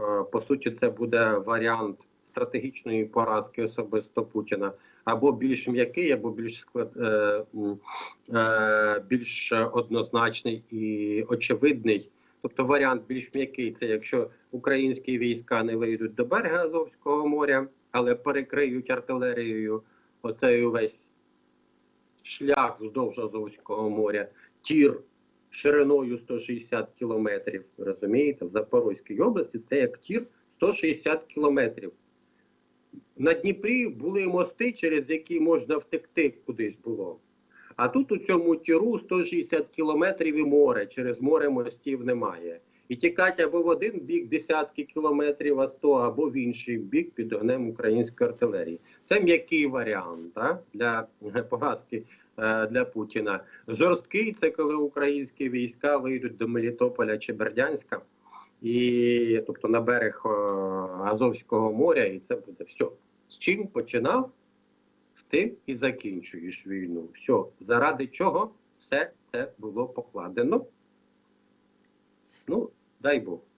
е, по суті це буде варіант стратегічної поразки особисто Путіна, або більш м'який, або більш склад, е, е, більш однозначний і очевидний. Тобто варіант більш м'який це якщо українські війська не вийдуть до берега Азовського моря, але перекриють артилерією оцей увесь шлях вздовж Азовського моря, тір шириною 160 кілометрів. Розумієте, в Запорозькій області це як тір 160 кілометрів. На Дніпрі були мости, через які можна втекти кудись було. А тут у цьому тіру 160 кілометрів і море. Через море мостів немає. І тікати або в один бік десятки кілометрів, а 100, або в інший бік під огнем української артилерії. Це м'який варіант так, для е, поразки е, для Путіна. Жорсткий це коли українські війська вийдуть до Мелітополя чи Бердянська, і тобто на берег е, Азовського моря, і це буде все. З чим починав, з тим і закінчуєш війну. Все, заради чого все це було покладено. daj Bóg